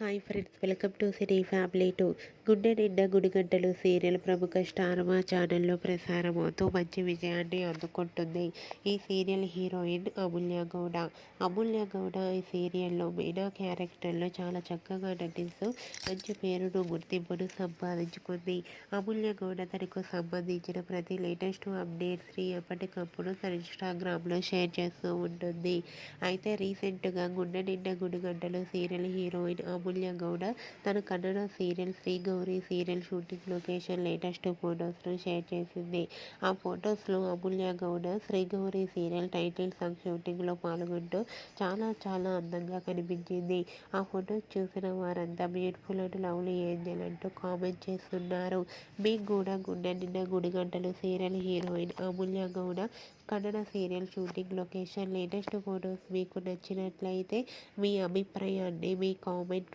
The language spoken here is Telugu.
Hi friends welcome to city family to. గుండె నిండా గుడిగంటలు సీరియల్ ప్రముఖ స్టార్ మా ఛానల్లో ప్రసారమవుతూ మంచి విజయాన్ని అందుకుంటుంది. ఈ సీరియల్ హీరోయిన్ అమూల్య గౌడ. అమూల్య గౌడ ఈ సీరియల్లో మీనా క్యారెక్టర్లో చాలా చక్కగా నటిస్తూ మంచి పేరును గుర్తింపును సంపాదించుకుంది. అమూల్య గౌడ తనకు సంబంధించిన ప్రతి లేటెస్ట్ అప్డేట్స్ని ఎప్పటికప్పుడు తన ఇన్స్టాగ్రామ్లో షేర్ చేస్తూ ఉంటుంది. అయితే రీసెంట్గా గుండె నిండా గుడిగంటలు సీరియల్ హీరోయిన్ అమూల్య అమూల్య గౌడ. తన Kannada serial Shri Gowri serial shooting location latest ఫొటోస్ను share చేసింది. ఆ ఫొటోస్లో Amulya Gowda Shri Gowri serial title song షూటింగ్లో పాల్గొంటూ చాలా చాలా అందంగా కనిపించింది. ఆ ఫొటోస్ చూసిన వారంతా బ్యూటిఫుల్ అండ్ లవ్లీ ఏంజల్ అంటూ కామెంట్ చేస్తున్నారు. మీకు కూడా Gunde Ninda Gudigantalu serial heroine Amulya Gowda. Kannada serial shooting location latest photos మీకు నచ్చినట్లయితే మీ అభిప్రాయాన్ని మీ కామెంట్